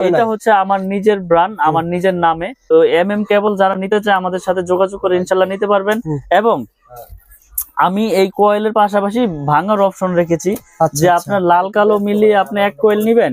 এটা হচ্ছে আমার নিজের ব্র্যান্ড আমার নিজের নামে। তো এম এম কেবল যারা নিতে চায় আমাদের সাথে যোগাযোগ করে ইনশাল্লাহ নিতে পারবেন। এবং আমি এই কোয়েলের পাশাপাশি ভাঙার অপশন রেখেছি আচ্ছা, যে আচ্ছা। আপনার লাল কালো মিলিয়ে আপনি এক কোয়েল নিবেন।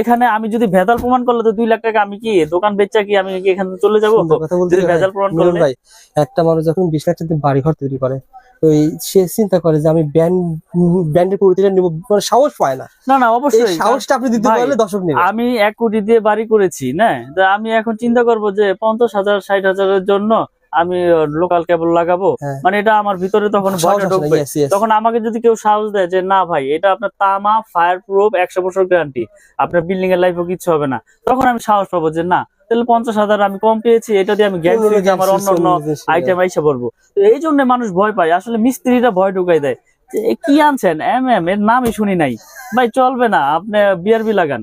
এখানে আমি যদি ভেজাল প্রমাণ করলে তো দুই লাখ টাকা আমি কি দোকান বেচা কি আমি কি এখান চলে যাব? ভেজাল প্রমাণ করলে? ভাই একটা মানুষ যখন বিশ লাখ টাকা বাড়ি ঘর তৈরি করে ওই সে চিন্তা করে যে আমি ব্যান্ড ব্যান্ডের নিব মানে সাহস পায় না। না না অবশ্যই। সাহসটা আপনি দিতে ভাই, পারলে দর্শক নেবে। আমি এক কোটি দিয়ে বাড়ি করেছি না? তো আমি এখন চিন্তা করব যে পঞ্চাশ হাজার ষাট হাজারের জন্য আমি লোকাল কেবল লাগাবো। হ্যাঁ। মানে এটা আমার ভিতরে তখন ভয়টা ঢুকবে. তখন আমাকে যদি কেউ সাহস দেয় যে না ভাই এটা আপনার তামা ফায়ার প্রুফ একশো বছর গ্যারান্টি আপনার বিল্ডিং এর লাইফও কিছু হবে না। তখন আমি সাহস পাবো যে না তাহলে পঞ্চাশ হাজার আমি কম পেয়েছি এটা দিয়ে আমি অন্য আমার অন্য আইটেম আইসা পড়ব। তো এই জন্য মানুষ ভয় পায়। আসলে ভয় ঢুকাই দেয়। কি আনছেন? এম এম এর নামই শুনি নাই। ভাই চলবে না আপনি বিআরবি লাগান।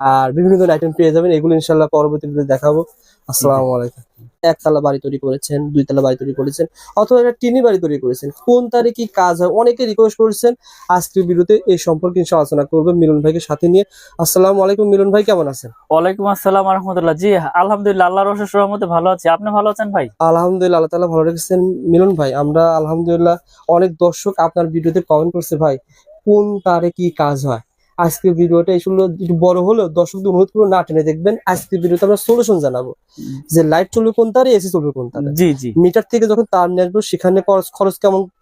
আর বিভিন্ন ধরনের আইটেম পেয়ে যাবেন এগুলো ইনশাল্লাহ পরবর্তী ভিডিও দেখাবো। আসসালামু আলাইকুম। একতলা বাড়ি তৈরি করেছেন দুইতলা বাড়ি তৈরি করেছেন অথবা একটা টিনি বাড়ি তৈরি করেছেন। কোন তারিখে কি কাজ হয় অনেকে রিকোয়েস্ট করেছেন। আজকের ভিডিওতে এই সম্পর্কে ইনশাআল্লাহ আলোচনা করবেন মিলন ভাইকে সাথে নিয়ে। আসসালামু আলাইকুম মিলন ভাই কেমন আছেন? ওয়ালাইকুম আসসালাম রহমতুল্লাহ। জি আলহামদুলিল্লাহ আল্লাহর রসের রহমতে ভালো আছি। আপনি ভালো আছেন ভাই? আলহামদুলিল্লাহ আল্লাহ তালা ভালো রেখেছেন। মিলন ভাই আমরা আলহামদুলিল্লাহ অনেক দর্শক আপনার ভিডিওতে কমেন্ট করছে ভাই কোন তারে কি কাজ হয়? আজকের ভিডিওটা এইগুলো একটু বড় হলো দর্শকদের অনুরোধ করব না টেনে দেখবেন। আজকের ভিডিওতে আমরা সলিউশন জানাব। যে লাইট চলবে কোন তারে এসি চলবে কোন তারে। জি জি। মিটার থেকে যখন তার নিয়ে আসব সেখানে খরচ খরচ কেমন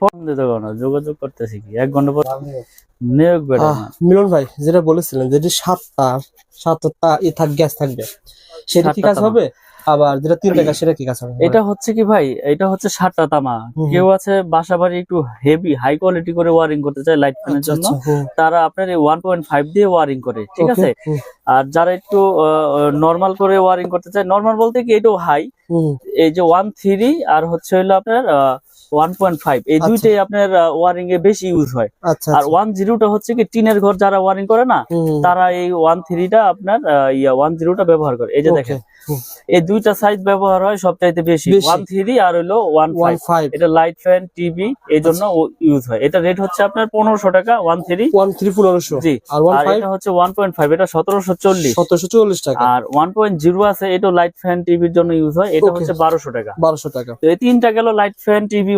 ফোন দিতে পারো না যোগাযোগ করতেছি কি? এক ঘণ্টা পর নিয়োগ মিলন ভাই যেটা বলেছিলেন সাতটা সাতটা ই থাক গ্যাস থাকবে সেটা কি সাতটা কাজ তামা। হবে? আবার যেটা তিনটা গ্যাস সেটা কি কাজ হবে? এটা হচ্ছে কি ভাই এটা হচ্ছে ষাটটা তামা। কেউ আছে বাসা বাড়ি একটু হেভি হাই কোয়ালিটি করে ওয়ারিং করতে চায় লাইট ফ্যানের আচ্ছা জন্য আচ্ছা তারা আপনার এই ওয়ান পয়েন্ট ফাইভ দিয়ে ওয়ারিং করে ঠিক আছে? আর যারা একটু নর্মাল করে ওয়ারিং করতে চায় নর্মাল বলতে কি এটাও হাই এই যে ওয়ান থ্রি আর হচ্ছে হলো আপনার ওয়ান পয়েন্ট ফাইভ এই। দুইটাই আপনার ওয়ারিং এ বেশি ইউজ হয়। আর ওয়ান জিরোটা হচ্ছে কি টিনের ঘর যারা ওয়ারিং করে না হুম, হুম, তারা এই ওয়ান থ্রিটা আপনার ইয়া ওয়ান জিরোটা ব্যবহার করে। এই যে দেখেন এই দুইটা সাইজ ব্যবহার হয় সবচাইতে বেশি। বেশি। ওয়ান থ্রি আর হলো ওয়ান ওয়ান ফাইভ ফাইভ এটা লাইট ফ্যান টিভি এই জন্য ইউজ হয়। এটা রেট হচ্ছে আপনার পনেরোশো টাকা ওয়ান থ্রি ওয়ান থ্রি পনেরোশো। জি। আর এটা হচ্ছে ওয়ান পয়েন্ট ফাইভ এটা সতেরোশো চল্লিশ। সতেরোশো চল্লিশ টাকা। আর ওয়ান পয়েন্ট জিরো আছে এটা লাইট ফ্যান টিভির জন্য ইউজ হয়। এটা হচ্ছে বারোশো টাকা। বারোশো টাকা। এই তিনটা গেল লাইট ফ্যান টিভি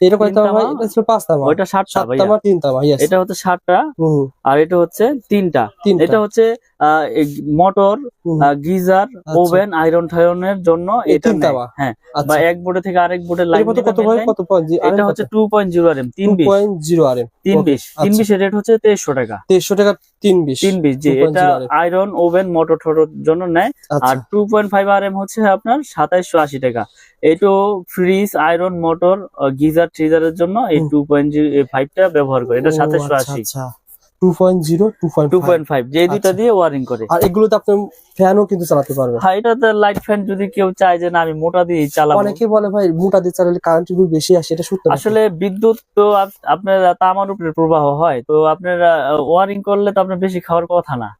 এটা কয় তামা এটা ছিল পাঁচ তামা ওইটা সাত তামা তিন তামা ইয়েস এটা হচ্ছে সাতটা আর এটা হচ্ছে তিনটা। তিনটা। এটা হচ্ছে মোটর গিজার ওভেন আয়রন জন্য এটা নেয়। হ্যাঁ বা আচ্ছা এক বোর্ডে থেকে আরেক বোর্ডের লাইন কত কত কত এটা হচ্ছে টু পয়েন্ট জিরো আর two point zero R M Okay, বিশ। তিন আচ্ছা। বিশের রেট হচ্ছে টাকা। জি এটা আয়রন ওভেন মোটর জন্য নেয়। আর two point five R M হচ্ছে আপনার সাতাইশশো আশি টাকা। এইটো ফ্রিজ আয়রন মোটর গিজার জন্য এই হুম। টু পয়েন্ট ফাইভটা ব্যবহার করে। এটা আচ্ছা, আশি আচ্ছা যে দুইটা আচ্ছা। দিয়ে ওয়ারিং করে। আর এগুলোতে আপনি ফ্যানও কিন্তু চালাতে পারবেন। হ্যাঁ এটাতে লাইট ফ্যান যদি কেউ চায় যে না আমি মোটা দিয়ে চালাবো। অনেকে বলে ভাই মোটা দিয়ে চালালে কারেন্ট বিল বেশি আসে। এটা সত্য আসলে বিদ্যুৎ তো আপ- আপনার তামার উপরে প্রবাহ হয়। তো আপনার ওয়ারিং করলে তো আপনার বেশি খাওয়ার কথা না।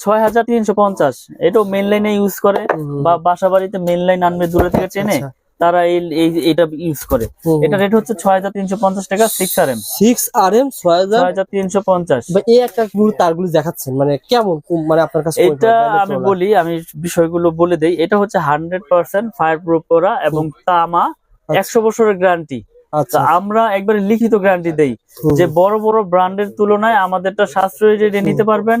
ছয় হাজার তিনশো পঞ্চাশ। এটাও মেন লাইনে ইউজ করে বা বাসা বাড়িতে মেন লাইন আনবে দূরে থেকে টেনে তারা এই এই- এটা ইউজ করে। এটা রেট হচ্ছে ছয় হাজার তিনশো পঞ্চাশ টাকা six R M six R M ছয় হাজার? তিনশো পঞ্চাশ। এই একটা তারগুলো দেখাচ্ছেন মানে কেমন মানে আপনার কাছে এটা আমি বলি আমি বিষয়গুলো বলে দেই। এটা হচ্ছে হান্ড্রেড পার্সেন্ট ফায়ার প্রুফ করা এবং তামা একশো বছরের গ্যারান্টি আচ্ছা। আমরা একবারে লিখিত গ্যারান্টি দেই যে বড় বড় ব্র্যান্ডের তুলনায় আমাদেরটা সাশ্রয়ী রেটে নিতে পারবেন।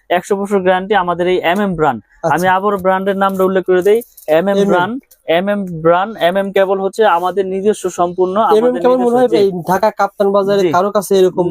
একশো বছর গ্যারান্টি আমাদের এই এম এম ব্র্যান্ড। আমি আবার ব্র্যান্ডের নামটা উল্লেখ করে দিই। M M brand brand M M brand M M cable হচ্ছে আমাদের নিজস্ব সম্পূর্ণ ঢাকা কাপ্তান বাজারে কারও কাছে এরকম